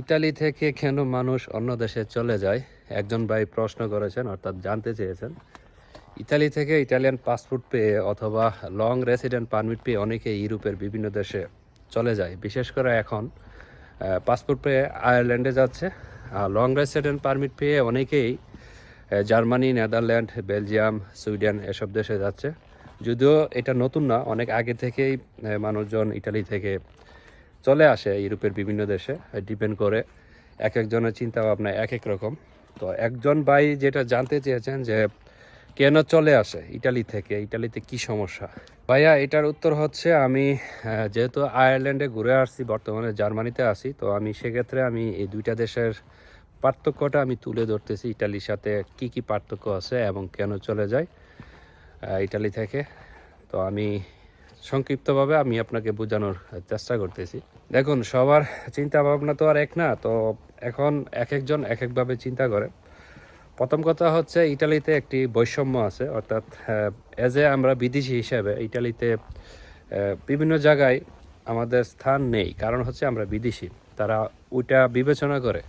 Italy থেকে কেন মানুষ অন্য দেশে চলে যায়? একজন ভাই প্রশ্ন করেছেন, অর্থাৎ জানতে চেয়েছেন। ইতালি থেকে ইটালিয়ান পাসপোর্ট পেয়ে অথবা লং রেসিডেন্ট পারমিট পেয়ে অনেকে ইউরোপের বিভিন্ন দেশে চলে যায়। বিশেষ করে এখন পাসপোর্ট পেয়ে আয়ারল্যান্ডে যাচ্ছে, আর লং রেসিডেন্ট পারমিট পেয়ে অনেকেই জার্মানি, নেদারল্যান্ড, বেলজিয়াম, সুইডেন এসব দেশে যাচ্ছে। যদিও এটা নতুন না, অনেক আগে থেকেই মানুষজন ইটালি থেকে চলে আসে ইউরোপের বিভিন্ন দেশে ডিপেন্ড করে এক একজনের চিন্তা ভাবনা এক এক রকম। তো একজন ভাই যেটা জানতে চেয়েছেন যে, কেন চলে আসে ইটালি থেকে, ইটালিতে কি সমস্যা? ভাইয়া, এটার উত্তর হচ্ছে আমি যেহেতু আয়ারল্যান্ডে ঘুরে আসছি, বর্তমানে জার্মানিতে আছি, তো আমি সেক্ষেত্রে আমি এই দুইটা দেশের পার্থক্যটা আমি তুলে ধরতেছি, ইটালির সাথে কি কি পার্থক্য আছে এবং কেন চলে যায় ইটালি থেকে। তো আমি সংক্ষিপ্তভাবে আমি আপনাকে বোঝানোর চেষ্টা করতেছি। দেখুন, সবার চিন্তা ভাবনা তো আর এক না, তো এখন এক একজন এক একভাবে চিন্তা করে। প্রথম কথা হচ্ছে, ইটালিতে একটি বৈষম্য আছে, অর্থাৎ এজ এ আমরা বিদেশি হিসাবে ইটালিতে বিভিন্ন জায়গায় আমাদের স্থান নেই। কারণ হচ্ছে আমরা বিদেশি, তারা ওইটা বিবেচনা করে।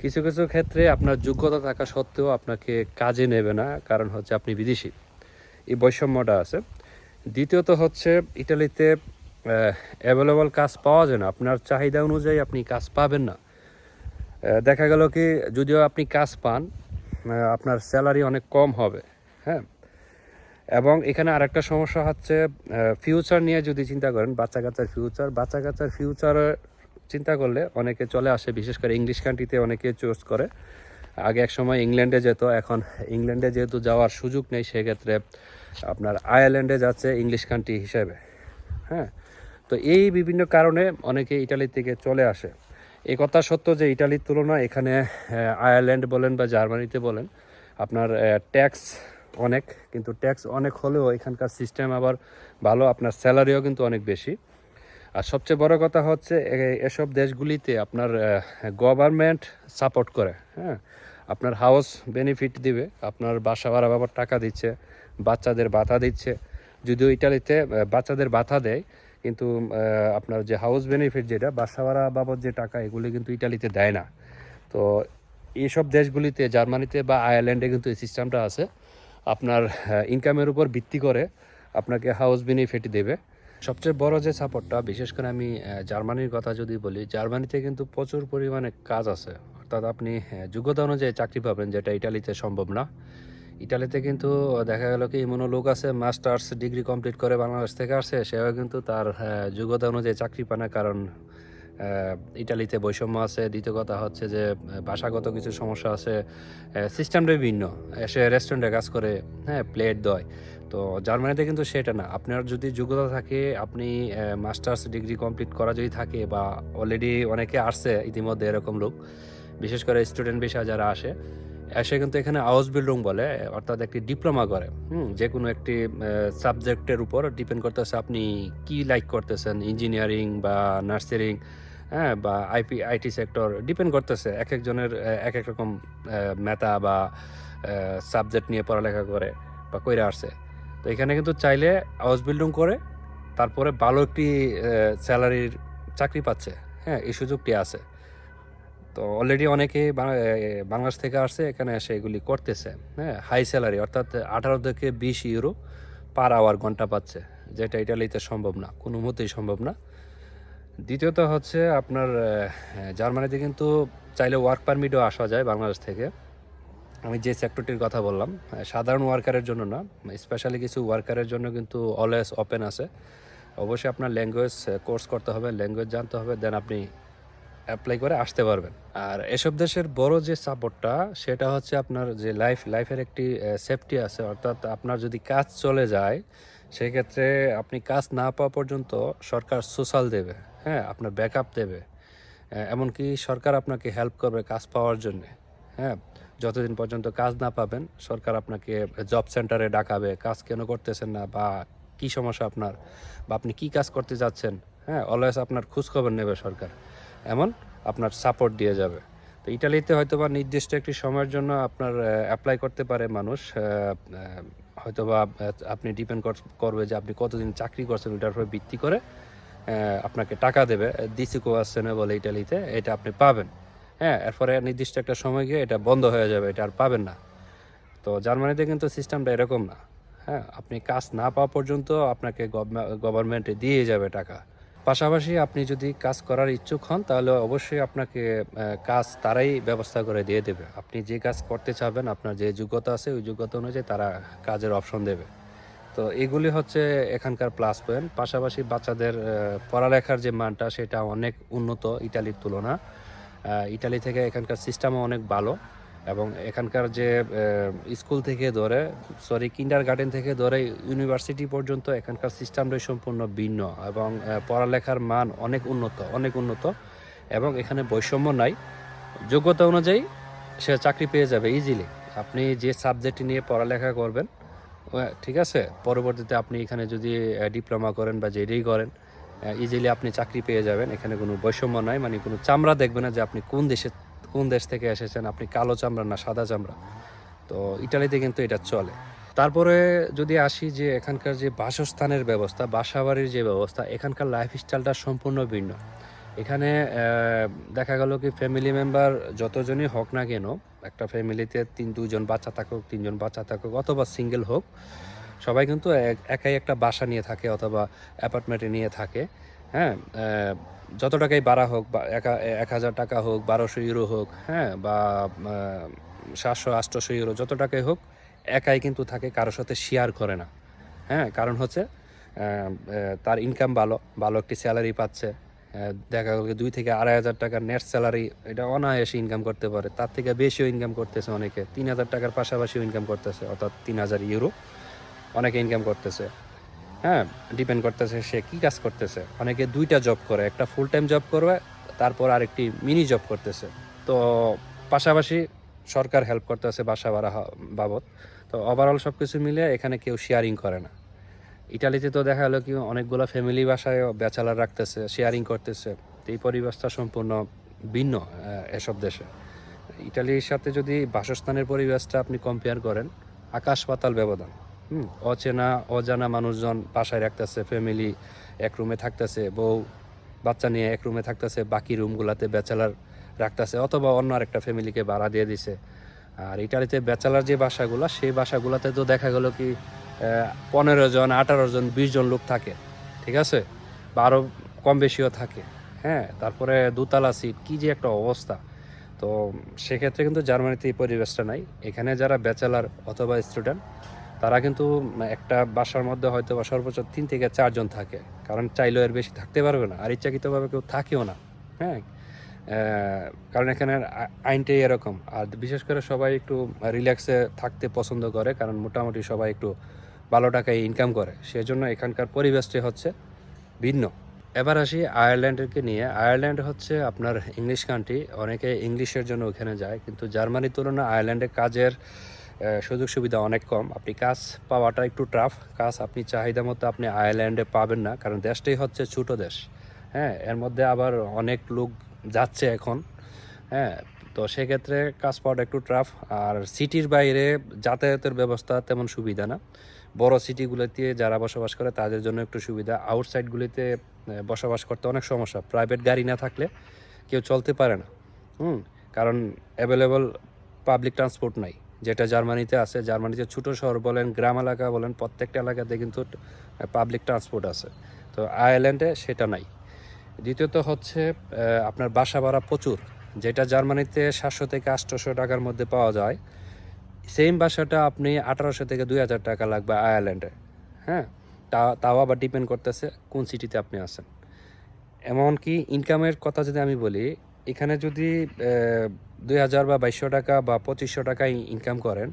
কিছু কিছু ক্ষেত্রে আপনার যোগ্যতা থাকা সত্ত্বেও আপনাকে কাজে নেবে না, কারণ হচ্ছে আপনি বিদেশি। এই বৈষম্যটা আছে। দ্বিতীয়ত হচ্ছে ইটালিতে অ্যাভেলেবল কাজ পাওয়া যায় না। আপনার চাহিদা অনুযায়ী আপনি কাজ পাবেন না। দেখা গেল কি, যদিও আপনি কাজ পান আপনার স্যালারি অনেক কম হবে হ্যাঁ? এবং এখানে আরেকটা সমস্যা হচ্ছে ফিউচার নিয়ে যদি চিন্তা করেন বাচ্চা কাচ্চার ফিউচার বাচ্চা কাচ্চার ফিউচার চিন্তা করলে অনেকে চলে আসে, বিশেষ করে ইংলিশ কান্ট্রিতে অনেকে চুজ করে। আগে এক সময় ইংল্যান্ডে যেত, এখন ইংল্যান্ডে যেহেতু যাওয়ার সুযোগ নেই, সেক্ষেত্রে আপনার আয়ারল্যান্ডে যাচ্ছে ইংলিশ কান্ট্রি হিসেবে হ্যাঁ? তো এই বিভিন্ন কারণে অনেকে ইটালি থেকে চলে আসে। এ কথা সত্য যে ইটালির তুলনায় এখানে আয়ারল্যান্ড বলেন বা জার্মানিতে বলেন, আপনার ট্যাক্স অনেক, কিন্তু ট্যাক্স অনেক হলেও এখানকার সিস্টেম আবার ভালো, আপনার স্যালারিও কিন্তু অনেক বেশি। আর সবচেয়ে বড় কথা হচ্ছে এসব দেশগুলিতে আপনার গভর্নমেন্ট সাপোর্ট করে হ্যাঁ? আপনার হাউস বেনিফিট দিবে, আপনার বাসা ভাড়া বাবার টাকা দিচ্ছে বাচ্চাদের ভাতা দিচ্ছে। যদিও ইটালিতে বাচ্চাদের ভাতা দেয়, কিন্তু আপনার যে হাউস বেনিফিট যেটা বাসা ভাড়া বাবদ যে টাকা, এগুলি কিন্তু ইটালিতে দেয় না। তো এইসব দেশগুলিতে, জার্মানিতে বা আয়ারল্যান্ডে কিন্তু এই সিস্টেমটা আছে। আপনার ইনকামের উপর ভিত্তি করে আপনাকে হাউস বেনিফিট দেবে। সবচেয়ে বড় যে সাপোর্টটা বিশেষ করে আমি জার্মানির কথা যদি বলি, জার্মানিতে কিন্তু প্রচুর পরিমাণে কাজ আছে। অর্থাৎ আপনি যোগ্যতা অনুযায়ী চাকরি পাবেন, যেটা ইটালিতে সম্ভব না। ইটালিতে কিন্তু দেখা গেল কি এমনও লোক আছে, মাস্টার্স ডিগ্রি কমপ্লিট করে বাংলাদেশ থেকে আসছে সেও কিন্তু তার যোগ্যতা অনুযায়ী চাকরি পায় না কারণ ইটালিতে বৈষম্য আছে। দ্বিতীয় কথা হচ্ছে যে ভাষাগত কিছু সমস্যা আছে সিস্টেমটা ভিন্ন। সে রেস্টুরেন্টে কাজ করে হ্যাঁ প্লেট দেয়। তো জার্মানিতে কিন্তু সেটা না। আপনার যদি যোগ্যতা থাকে, আপনি মাস্টার্স ডিগ্রি কমপ্লিট করা যদি থাকে বা অলরেডি অনেকে আসছে, ইতিমধ্যে এরকম লোক, বিশেষ করে স্টুডেন্ট বিষয় যারা আসে এসে কিন্তু এখানে আওয়াজ বিল্ডিং বলে, অর্থাৎ একটি ডিপ্লোমা করে। হুম, যে কোনো একটি সাবজেক্টের উপর ডিপেন্ড করতেছে আপনি কি লাইক করতেছেন ইঞ্জিনিয়ারিং বা নার্সারিং হ্যাঁ বা আইপি আইটি সেক্টর ডিপেন্ড করতেছে এক একজনের এক এক রকম মেধা বা সাবজেক্ট নিয়ে পড়ালেখা করে বা কইরা আসছে তো এখানে কিন্তু চাইলে হাউস বিল্ডিং করে, তারপরে ভালো একটি স্যালারির চাকরি পাচ্ছে। হ্যাঁ এই সুযোগটি আছে। তো অলরেডি এ, বাংলাদেশ থেকে আসছে এখানে এসে এগুলি করতেছে। হ্যাঁ হাই স্যালারি অর্থাৎ আঠারো থেকে বিশ ইউরো পার আওয়ার ঘণ্টা পাচ্ছে যেটা ইটালিতে সম্ভব না কোনো মতেই সম্ভব না। দ্বিতীয়ত হচ্ছে আপনার জার্মানিতে কিন্তু চাইলে ওয়ার্ক পারমিটও আসা যায় বাংলাদেশ থেকে। আমি যে সেক্টরটির কথা বললাম সাধারণ ওয়ার্কারের জন্য না স্পেশালি কিছু ওয়ার্কারের জন্য কিন্তু অলওয়েজ ওপেন আছে। অবশ্যই আপনার ল্যাঙ্গুয়েজ কোর্স করতে হবে ল্যাঙ্গুয়েজ জানতে হবে দেন আপনি অ্যাপ্লাই করে আসতে পারবেন। আর এসব দেশের বড় যে সাপোর্টটা সেটা হচ্ছে আপনার যে লাইফ লাইফের একটি সেফটি আছে অর্থাৎ আপনার যদি কাজ চলে যায় সেক্ষেত্রে আপনি কাজ না পাওয়া পর্যন্ত সরকার সোশ্যাল দেবে হ্যাঁ আপনার ব্যাকআপ দেবে। আহ, এমনকি সরকার আপনাকে হেল্প করবে কাজ পাওয়ার জন্য হ্যাঁ। যতদিন পর্যন্ত কাজ না পাবেন সরকার আপনাকে জব সেন্টারে ডাকাবে কাজ কেন করতেছেন না বা কি সমস্যা আপনার বা আপনি কি কাজ করতে যাচ্ছেন হ্যাঁ অলওয়েজ আপনার খোঁজখবর নেবে সরকার। এমন আপনার সাপোর্ট দিয়ে যাবে। তো ইটালিতে হয়তো বা নির্দিষ্ট একটি সময়ের জন্য আপনার অ্যাপ্লাই করতে পারে মানুষ হয়তো বা আপনি ডিপেন্ড করবে যে আপনি কতদিন চাকরি করছেন ওটার উপর ভিত্তি করে আপনাকে টাকা দেবে। দিসিকো আসছেনে বলে ইটালিতে, এটা আপনি পাবেন। হ্যাঁ এরপরে নির্দিষ্ট একটা সময় গিয়ে এটা বন্ধ হয়ে যাবে, এটা আর পাবেন না। তো জার্মানিতে কিন্তু সিস্টেমটা এরকম না। হ্যাঁ আপনি কাজ না পাওয়া পর্যন্ত আপনাকে গভর্নমেন্টে দিয়ে যাবে টাকা। পাশাপাশি আপনি যদি কাজ করার ইচ্ছুক হন, তাহলে অবশ্যই আপনাকে কাজ তারাই ব্যবস্থা করে দিয়ে দেবে। আপনি যে কাজ করতে চাবেন, আপনার যে যোগ্যতা আছে, ওই যোগ্যতা অনুযায়ী তারা কাজের অপশন দেবে। তো এগুলি হচ্ছে এখানকার প্লাস পয়েন্ট। পাশাপাশি বাচ্চাদের পড়ালেখার যে মানটা, সেটা অনেক উন্নত ইটালির তুলনা। ইটালি থেকে এখানকার সিস্টেমও অনেক ভালো। এবং এখানকার যে স্কুল থেকে ধরে সরি কিন্ডার গার্ডেন থেকে ধরে ইউনিভার্সিটি পর্যন্ত এখানকার সিস্টেমটাই সম্পূর্ণ ভিন্ন এবং পড়ালেখার মান অনেক উন্নত অনেক উন্নত এবং এখানে বৈষম্য নাই। যোগ্যতা অনুযায়ী সে চাকরি পেয়ে যাবে ইজিলি আপনি যে সাবজেক্ট নিয়ে পড়ালেখা করবেন ঠিক আছে? পরবর্তীতে আপনি এখানে যদি ডিপ্লোমা করেন বা যেটাই করেন ইজিলি আপনি চাকরি পেয়ে যাবেন। এখানে কোনো বৈষম্য নাই মানে কোনো চামড়া দেখবে না যে আপনি কোন দেশে কোন দেশ থেকে এসেছেন? আপনি কালো চামড়া না সাদা চামড়া? তো ইটালিতে কিন্তু এটা চলে। তারপরে যদি আসি যে এখানকার যে বাসস্থানের ব্যবস্থা, বাসাবাড়ির যে ব্যবস্থা, এখানকার লাইফস্টাইলটা সম্পূর্ণ ভিন্ন। এখানে দেখা গেল কি ফ্যামিলি মেম্বার যতজনই হোক না কেন, একটা ফ্যামিলিতে তিন, দুজন বাচ্চা থাকুক, তিনজন বাচ্চা থাকুক, অথবা সিঙ্গেল হোক, সবাই কিন্তু এক- একাই একটা বাসা নিয়ে থাকে অথবা অ্যাপার্টমেন্টে নিয়ে থাকে। হ্যাঁ যত টাকাই বাড়া হোক বা একা- এক হাজার টাকা হোক, বারোশো ইউরো হোক হ্যাঁ বা সাতশো আটশোশো ইউরো যত টাকাই হোক, একাই কিন্তু থাকে, কারোর সাথে শেয়ার করে না। হ্যাঁ কারণ হচ্ছে তার ইনকাম ভালো ভালো একটি স্যালারি পাচ্ছে দেখা গেল দুই থেকে আড়াই হাজার টাকার নেট স্যালারি এটা অনায়াসে ইনকাম করতে পারে, তার থেকে বেশিও ইনকাম করতেছে অনেকে, তিন হাজার টাকার পাশাপাশিও ইনকাম করতেছে, অর্থাৎ তিন হাজার ইউরো অনেকে ইনকাম করতেছে। হ্যাঁ ডিপেন্ড করতেছে সে কি কাজ করতেছে। অনেকে দুইটা জব করে, একটা ফুল টাইম জব করবে, তারপর আরেকটি মিনি জব করতেছে। তো পাশাপাশি সরকার হেল্প করতেছে বাসা ভাড়া বাবদ। তো ওভারঅল সব কিছু মিলে এখানে কেউ শেয়ারিং করে না। ইটালিতে তো দেখা গেলো কি অনেকগুলো ফ্যামিলি বাসায় ব্যাচেলার রাখতেছে শেয়ারিং করতেছে। তো এই পরিবেশটা সম্পূর্ণ ভিন্ন এসব দেশে। ইটালির সাথে যদি বাসস্থানের পরিবেশটা আপনি কম্পেয়ার করেন, আকাশ পাতাল ব্যবধান। অচেনা, অজানা মানুষজন বাসায় রাখতেছে ফ্যামিলি এক রুমে থাকতেছে, বউ, বাচ্চা নিয়ে এক রুমে থাকতেছে, বাকি রুমগুলাতে ব্যাচেলার রাখতেছে, অথবা অন্য আরেকটা ফ্যামিলিকে ভাড়া দিয়ে দিছে। আর ইটালিতে ব্যাচেলার যে বাসাগুলো, সেই বাসাগুলোতে তো দেখা গেল কি পনেরো জন, আঠারো জন, বিশ জন লোক থাকে, ঠিক আছে? বা আরও কম বেশিও থাকে হ্যাঁ? তারপরে দোতলা সিট কী যে একটা অবস্থা। তো সেক্ষেত্রে কিন্তু জার্মানিতে এই পরিবেশটা নাই। এখানে যারা ব্যাচেলার অথবা স্টুডেন্ট তারা কিন্তু একটা বাসার মধ্যে হয়তো বা সর্বোচ্চ তিন থেকে চারজন থাকে। কারণ চাইলেও এর বেশি থাকতে পারবে না। আর ইচ্ছাকৃতভাবে কেউ থাকেও না। হ্যাঁ? কারণ এখানে আইনটাই এরকম। আর বিশেষ করে সবাই একটু রিল্যাক্সে থাকতে পছন্দ করে, কারণ মোটামুটি সবাই একটু ভালো টাকায় ইনকাম করে। সেজন্য এখানকার পরিবেশটি হচ্ছে ভিন্ন। এবার আসি আয়ারল্যান্ডকে নিয়ে। আয়ারল্যান্ড হচ্ছে আপনার ইংলিশ কান্ট্রি অনেকে ইংলিশের জন্য ওখানে যায়। কিন্তু জার্মানির তুলনায় আয়ারল্যান্ডে কাজের সুযোগ সুবিধা অনেক কম। আপনি কাজ পাওয়াটা একটু টাফ কাজ আপনি চাহিদা মতো আপনি আয়ারল্যান্ডে পাবেন না, কারণ দেশটাই হচ্ছে ছোটো দেশ। হ্যাঁ এর মধ্যে আবার অনেক লোক যাচ্ছে এখন। হ্যাঁ তো সেক্ষেত্রে কাজ পাওয়াটা একটু টাফ আর সিটির বাইরে যাতায়াতের ব্যবস্থা তেমন সুবিধা না। বড় সিটিগুলোতে যারা বসবাস করে, তাদের জন্য একটু সুবিধা। আউটসাইডগুলিতে বসবাস করতে অনেক সমস্যা। প্রাইভেট গাড়ি না থাকলে কেউ চলতে পারে না। হুম, কারণ অ্যাভেলেবল পাবলিক ট্রান্সপোর্ট নাই। যেটা জার্মানিতে আছে, জার্মানিতে ছোটো শহর বলেন, গ্রাম এলাকা বলেন, প্রত্যেকটা এলাকাতে কিন্তু পাবলিক ট্রান্সপোর্ট আছে। তো আয়ারল্যান্ডে সেটা নাই। দ্বিতীয়ত হচ্ছে আপনার বাসা ভাড়া প্রচুর। যেটা জার্মানিতে সাতশো থেকে আটশোশো টাকার মধ্যে পাওয়া যায় সেম বাসাটা আপনি আঠারোশো থেকে দুই হাজার টাকা লাগবে আয়ারল্যান্ডে। হ্যাঁ? তা, তাও আবার ডিপেন্ড করতেছে কোন সিটিতে আপনি আছেন। এমনকি ইনকামের কথা যদি আমি বলি, এখানে যদি দুই হাজার বা বাইশশো টাকা বা পঁচিশশো টাকা ইনকাম করেন।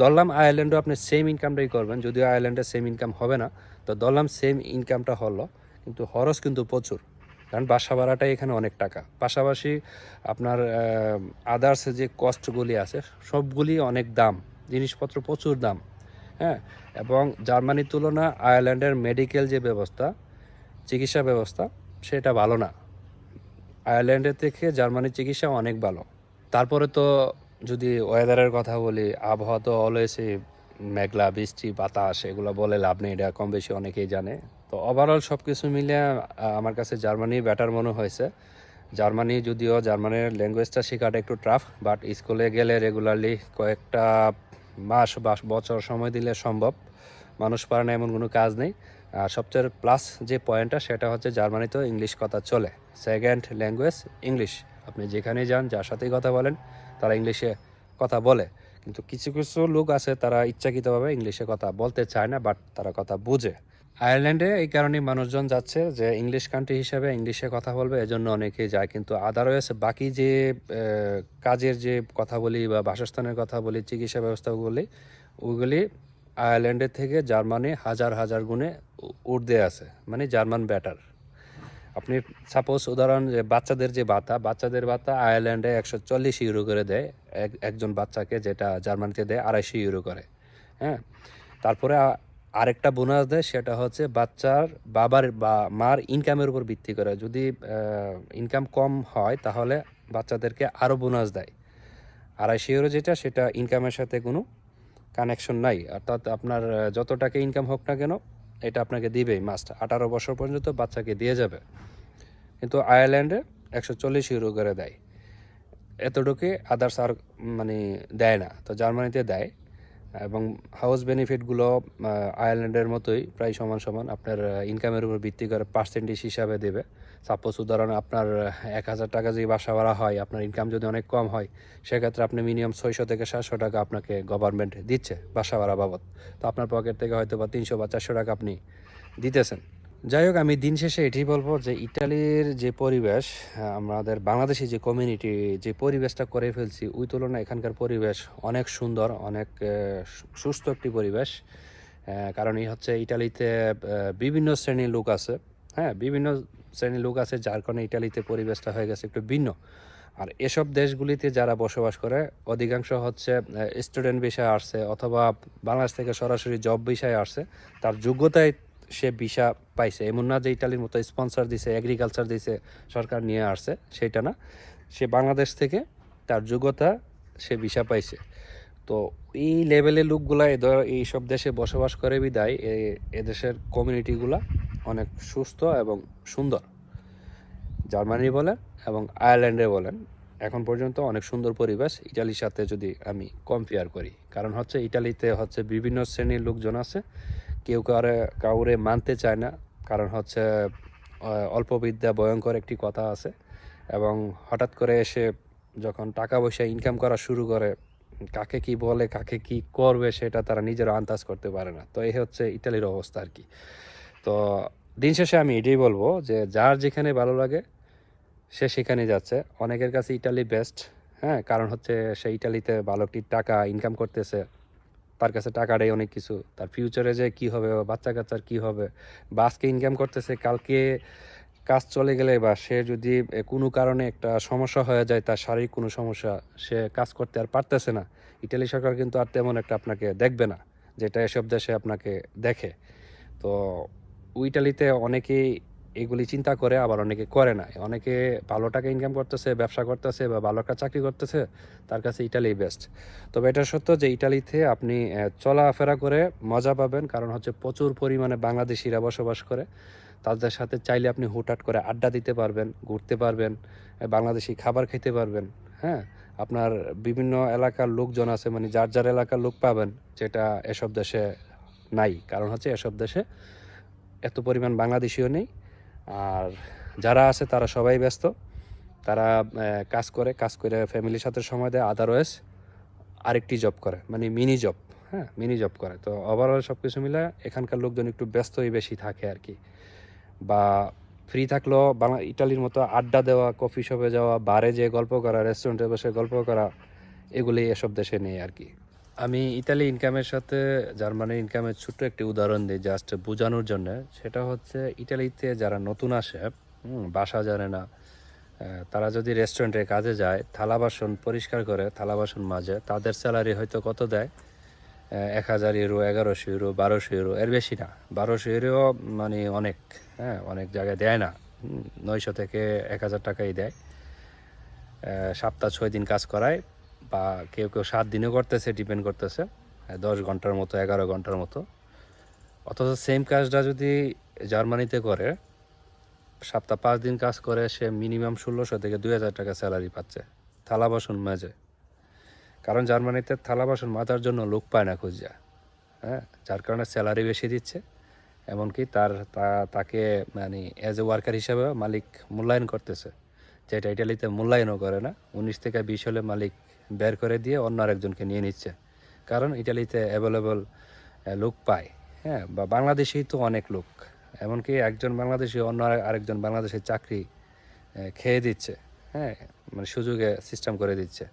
ধরলাম আয়ারল্যান্ডও আপনি সেম ইনকামটাই করবেন, যদিও আয়ারল্যান্ডে সেম ইনকাম হবে না, তো ধরলাম সেম ইনকামটা হলো, কিন্তু খরচ কিন্তু প্রচুর, কারণ বাসা ভাড়াটাই এখানে অনেক টাকা। পাশাপাশি আপনার আদার্স যে কস্টগুলি আছে, সবগুলি অনেক দাম, জিনিসপত্র প্রচুর দাম হ্যাঁ? এবং জার্মানির তুলনা আয়ারল্যান্ডের মেডিকেল যে ব্যবস্থা, চিকিৎসা ব্যবস্থা, সেটা ভালো না। আয়ারল্যান্ডের থেকে জার্মানির চিকিৎসা অনেক ভালো। তারপরে তো যদি ওয়েদারের কথা বলি, আবহাওয়া তো অলওয়েজই মেঘলা, বৃষ্টি, বাতাস, এগুলো বলে লাভ নেই, এটা কম বেশি অনেকেই জানে। তো ওভারঅল সব কিছু মিলে আমার কাছে জার্মানি বেটার মনে হয়েছে। জার্মানি যদিও জার্মানির ল্যাঙ্গুয়েজটা শেখাটা একটু টাফ বাট স্কুলে গেলে রেগুলারলি কয়েকটা মাস বা বছর সময় দিলে সম্ভব। মানুষ পারে না, এমন কোনো কাজ নেই। আর সবচেয়ে প্লাস যে পয়েন্টটা সেটা হচ্ছে জার্মানিতেও ইংলিশ কথা চলে। সেকেন্ড ল্যাঙ্গুয়েজ ইংলিশ আপনি যেখানেই যান, যার সাথেই কথা বলেন, তারা ইংলিশে কথা বলে। কিন্তু কিছু কিছু লোক আছে, তারা ইচ্ছাকৃতভাবে ইংলিশে কথা বলতে চায় না বাট তারা কথা বুঝে। আয়ারল্যান্ডে এই কারণে মানুষজন যাচ্ছে যে ইংলিশ কান্ট্রি হিসাবে ইংলিশে কথা বলবে, এজন্য অনেকেই যায়। কিন্তু আদারওয়াইজ বাকি যে কাজের যে কথা বলি বা বাসস্থানের কথা বলি চিকিৎসা ব্যবস্থা বলি ওইগুলি আয়ারল্যান্ডের থেকে জার্মানি হাজার হাজার গুণে উ- ঊর্ধ্বে আছে। মানে জার্মান ব্যাটার আপনি সাপোজ উদাহরণ যে বাচ্চাদের যে ভাতা, বাচ্চাদের ভাতা আয়ারল্যান্ডে একশো চল্লিশ ইউরো করে দেয়। এক, একজন বাচ্চাকে যেটা জার্মানিতে দেয় আড়াইশো ইউরো করে। হ্যাঁ? তারপরে আরেকটা বোনাস দেয়, সেটা হচ্ছে বাচ্চার বাবার বা মার ইনকামের উপর ভিত্তি করে। যদি ইনকাম কম হয়, তাহলে বাচ্চাদেরকে আরও বোনাস দেয়। আড়াইশো ইউরো যেটা, সেটা ইনকামের সাথে কোনো কানেকশন নাই। অর্থাৎ আপনার যত টাকা ইনকাম হোক না কেন এটা আপনাকে দিবেই মাস্ট আঠারো বছর পর্যন্ত বাচ্চাকে দিয়ে যাবে। কিন্তু আয়ারল্যান্ডে একশো চল্লিশ ইউরো করে দেয়। এতটুকু আদার্স আর মানে দেয় না। তো জার্মানিতে দেয়। এবং হাউস বেনিফিটগুলো আয়ারল্যান্ডের মতোই প্রায় সমান সমান আপনার ইনকামের উপর ভিত্তি করে পার্সেন্টেজ হিসাবে দেবে। সাপোজ উদাহরণ আপনার এক হাজার টাকা যদি বাসা ভাড়া হয়, আপনার ইনকাম যদি অনেক কম হয়, সেক্ষেত্রে আপনি মিনিমাম ছয়শো থেকে সাতশো টাকা আপনাকে গভর্নমেন্ট দিচ্ছে বাসা ভাড়া বাবদ। তো আপনার পকেট থেকে হয়তো বা তিনশো বা চারশো টাকা আপনি দিতেছেন। যাই হোক, আমি দিন শেষে এটি বলব যে ইটালির যে পরিবেশ আমাদের বাংলাদেশি যে কমিউনিটি যে পরিবেশটা করে ফেলছি, ওই তুলনায় এখানকার পরিবেশ অনেক সুন্দর, অনেক সুস্থ একটি পরিবেশ। কারণ এই হচ্ছে ইটালিতে বিভিন্ন শ্রেণির লোক আছে। হ্যাঁ বিভিন্ন শ্রেণির লোক আছে, যার কারণে ইটালিতে পরিবেশটা হয়ে গেছে একটু ভিন্ন। আর এসব দেশগুলিতে যারা বসবাস করে, অধিকাংশ হচ্ছে স্টুডেন্ট বিষয়ে আসছে অথবা বাংলাদেশ থেকে সরাসরি জব বিষয়ে আসছে, তার যোগ্যতায় সে ভিসা পাইছে। এমন না যে ইটালির মতো স্পন্সর দিছে এগ্রিকালচার দিছে, সরকার নিয়ে আসছে, সেটা না। সে বাংলাদেশ থেকে তার যোগ্যতা সে ভিসা পাইছে। তো এই লেভেলের লোকগুলা এদের এইসব দেশে বসবাস করে বিদায়, এ- এদেশের কমিউনিটিগুলা অনেক সুস্থ এবং সুন্দর। জার্মানি বলেন এবং আয়ারল্যান্ডে বলেন, এখন পর্যন্ত অনেক সুন্দর পরিবেশ। ইটালির সাথে যদি আমি কম্পেয়ার করি, কারণ হচ্ছে ইটালিতে হচ্ছে বিভিন্ন শ্রেণির লোকজন আছে কেউ কারে, কাউরে মানতে চায় না। কারণ হচ্ছে অল্প বিদ্যা ভয়ঙ্কর একটি কথা আছে। এবং হঠাৎ করে এসে যখন টাকা পয়সা ইনকাম করা শুরু করে, কাকে কি বলে, কাকে কি করবে সেটা তারা নিজেরা আন্দাজ করতে পারে না। তো এই হচ্ছে ইটালির অবস্থা আর কি। তো দিন শেষে আমি এটাই বলব যে, যার যেখানে ভালো লাগে, সে সেখানে যাচ্ছে। অনেকের কাছে ইটালি বেস্ট হ্যাঁ? কারণ হচ্ছে সে ইটালিতে ভালো একটি টাকা ইনকাম করতেছে। তার কাছে টাকাটাই অনেক কিছু। তার ফিউচারে যে কি হবে, বা বাচ্চা কাচ্চার কি হবে, বা আজকে ইনকাম করতেছে, কালকে কাজ চলে গেলে বা সে যদি কোনো কারণে একটা সমস্যা হয়ে যায়, তার শারীরিক কোনো সমস্যা, সে কাজ করতে আর পারতেছে না। ইটালি সরকার কিন্তু আর তেমন একটা আপনাকে দেখবে না, যেটা এসব দেশে আপনাকে দেখে। তো ইটালিতে অনেকেই এগুলি চিন্তা করে আবার অনেকে করে না। অনেকে ভালো টাকা ইনকাম করতেছে, ব্যবসা করতেছে বা ভালো একটা চাকরি করতেছে, তার কাছে ইটালি বেস্ট তবে এটা সত্য যে ইটালিতে আপনি চলাফেরা করে মজা পাবেন, কারণ হচ্ছে প্রচুর পরিমাণে বাংলাদেশিরা বসবাস করে। তাদের সাথে চাইলে আপনি হুটহাট করে আড্ডা দিতে পারবেন, ঘুরতে পারবেন বাংলাদেশি খাবার খেতে পারবেন হ্যাঁ? আপনার বিভিন্ন এলাকার লোকজন আছে মানে যার যার এলাকার লোক পাবেন, যেটা এসব দেশে নাই। কারণ হচ্ছে এসব দেশে এত পরিমাণ বাংলাদেশিও নেই আর যারা আছে তারা সবাই ব্যস্ত। তারা কাজ করে কাজ করে ফ্যামিলির সাথে সময় দেয়। আদারওয়াইজ আরেকটি জব করে মানে মিনি জব হ্যাঁ মিনি জব করে। তো ওভারঅল সব কিছু মিলে এখানকার লোকজন একটু ব্যস্তই বেশি থাকে আর কি। বা ফ্রি থাকলেও বাংলা, ইটালির মতো আড্ডা দেওয়া কফি শপে যাওয়া বারে যেয়ে গল্প করা রেস্টুরেন্টে বসে গল্প করা এগুলি এসব দেশে নেই আর কি। আমি ইতালি ইনকামের সাথে জার্মানির ইনকামের ছোট্ট একটি উদাহরণ দিই জাস্ট বোঝানোর জন্য। সেটা হচ্ছে ইটালিতে যারা নতুন আসে বাসা জানে না তারা যদি রেস্টুরেন্টে কাজে যায়, থালা বাসন পরিষ্কার করে, থালা বাসন মাজে, তাদের স্যালারি হয়তো কত দেয়? এক হাজার ইউরো এগারোশো ইউরো বারোশো ইউরো এর বেশি না। বারোশো ইউরো মানে অনেক হ্যাঁ অনেক জায়গায় দেয় না নয়শো থেকে এক হাজার টাকাই দেয়। সপ্তাহ ছয় দিন কাজ করায় বা কেউ কেউ সাত দিনও করতেছে ডিপেন্ড করতেছে। দশ ঘণ্টার মতো, এগারো ঘণ্টার মতো। অথচ সেম কাজটা যদি জার্মানিতে করে, সপ্তাহ পাঁচ দিন কাজ করে, সে মিনিমাম ষোলোশো থেকে দুই হাজার টাকা স্যালারি পাচ্ছে, থালা বাসন মেজে। কারণ জার্মানিতে থালা বাসন মাথার জন্য লোক পায় না খুঁজা। হ্যাঁ যার কারণে স্যালারি বেশি দিচ্ছে। এমনকি তার তাকে মানে অ্যাজ এ ওয়ার্কার হিসাবে মালিক মূল্যায়ন করতেছে। যেটা ইটালিতে মূল্যায়নও করে না। উনিশ থেকে বিশ হলে মালিক বের করে দিয়ে অন্য আরেকজনকে নিয়ে নিচ্ছে। কারণ ইটালিতে অ্যাভেলেবল লোক পায়। হ্যাঁ বা বাংলাদেশেই তো অনেক লোক। এমনকি একজন বাংলাদেশি অন্য আরে- আরেকজন বাংলাদেশের চাকরি খেয়ে দিচ্ছে। হ্যাঁ মানে সুযোগে সিস্টেম করে দিচ্ছে।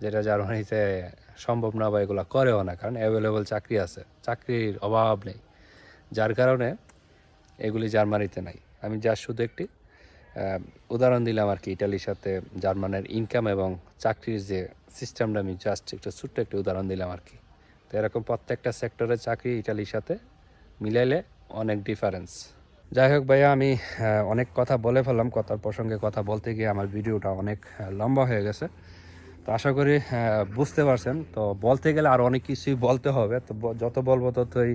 যেটা জার্মানিতে সম্ভব না বা এগুলো করেও না, কারণ অ্যাভেলেবল চাকরি আছে। চাকরির অভাব নেই। যার কারণে এগুলি জার্মানিতে নাই। আমি যা শুধু একটি উদাহরণ দিলাম আর কি, ইটালির সাথে জার্মানের ইনকাম এবং চাকরির যে সিস্টেমটা আমি জাস্ট একটা ছোট্ট একটা উদাহরণ দিলাম আর কি। তো এরকম প্রত্যেকটা সেক্টরের চাকরি ইটালির সাথে মিলাইলে অনেক ডিফারেন্স যাই হোক ভাইয়া, আমি অনেক কথা বলে ফেললাম, কথার প্রসঙ্গে কথা বলতে গিয়ে আমার ভিডিওটা অনেক লম্বা হয়ে গেছে। তো আশা করি বুঝতে পারছেন। তো বলতে গেলে আর অনেক কিছুই বলতে হবে। তো যত বলব ততই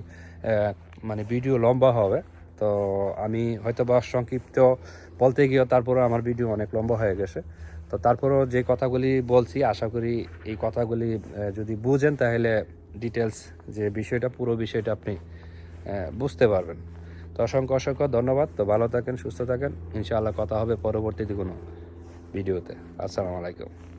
মানে ভিডিও লম্বা হবে। তো আমি হয়তো বা সংক্ষিপ্ত বলতে গিয়েও তারপরে আমার ভিডিও অনেক লম্বা হয়ে গেছে। তো তারপরেও যে কথাগুলি বলছি, আশা করি এই কথাগুলি যদি বুঝেন তাহলে ডিটেলস যে বিষয়টা, পুরো বিষয়টা আপনি বুঝতে পারবেন। তো অসংখ্য অসংখ্য ধন্যবাদ। তো ভালো থাকেন, সুস্থ থাকেন। ইনশাআল্লাহ কথা হবে পরবর্তীতে কোনো ভিডিওতে। আসসালামু আলাইকুম।